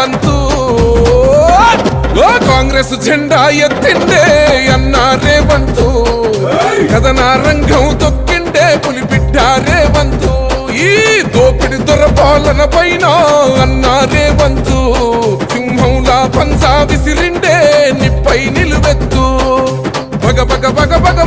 అన్నారే కాంగ్రెస్ జెండా ఎత్తిండే అన్నా రేవంతు. కథనా రంగం తొక్కిండే పులిబిడ్డ రేవంతు. ఈ దోపిడి దొరపాలన పైన అన్నా రేవంతు. సింహంలా పంజా విసిరిండే నిప్పై నిలువెత్తు. బగ బగ బగ బగ